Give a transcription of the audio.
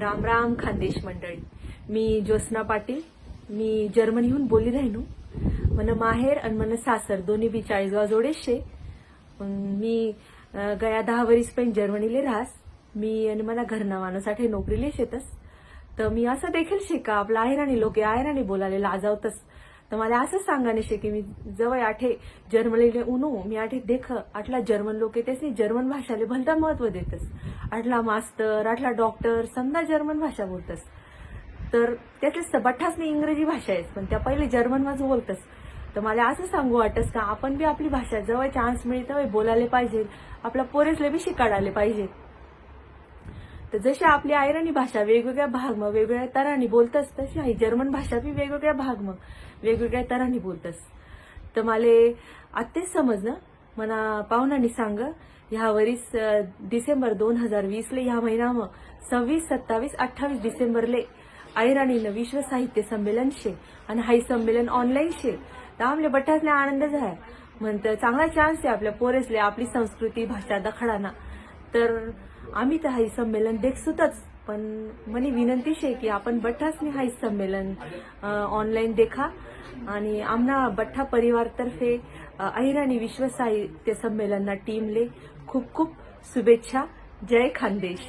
राम राम खानदेश मंडळी. मी ज्योत्स्ना पाटील. मी जर्मनीहून बोली राहिनू मन माहेर आणि मन सासर दोन्ही बी चाळीसगाव जोडेशे. मी गया दहा वरीस पण जर्मनीले राहस. मी आणि मला घरनावानासाठी नोकरीले शेतस. तर मी असं देखील शे का आपला आहेराणी लोक आहेराणी बोलायला लाजावतच तर मला असं सांगाने शे की मी जवळ आठे जर्मनीले उनो मी आठे देख आटला जर्मन लोक येतेस जर्मन भाषाले भलता महत्त्व देतस. आटला मास्तर आटला डॉक्टर समजा जर्मन भाषा बोलतस. तर त्यातले बठ्ठासनी इंग्रजी भाषा आहेस पण त्या पहिले जर्मन माझं बोलतस. तर मला असं सांगू वाटस का आपण बी आपली भाषा जवळ चान्स मिळेल तेव्हा बोलायला पाहिजे. आपल्या पोरेसले बी शिकाडायला पाहिजे. तर जशी आपली आयरणी भाषा वेगवेगळ्या भाग मग वेगवेगळ्या तरांनी बोलतस तशी आहे जर्मन भाषा बी वेगवेगळ्या भाग मग वेगवेगळ्या तरांनी बोलतस. तर मला आत्तेच ना मना पाहुणांनी सांग ह्या वरीस डिसेंबर दोन हजार वीसले ह्या महिना मग सव्वीस सत्तावीस अठ्ठावीस डिसेंबरले आयराणीनं विश्व साहित्य संमेलन शे आणि हाई संमेलन ऑनलाईन शे. तर आपल्या बठ्ठासले आनंद झाला. म्हणतं चांगला चान्स आहे आपल्या पोरेसले आपली संस्कृती भाषा दखडाना. तर आम्ही तर हाई संमेलन देखसुतच पण मनी विनंती शे की आपण बठ्ठासने हाई संमेलन ऑनलाईन देखा. आणि आमना बठ्ठा परिवारतर्फे अहिराणी विश्व साहित्य संमेलनना टीमले खूप खूप शुभेच्छा. जय खानदेश.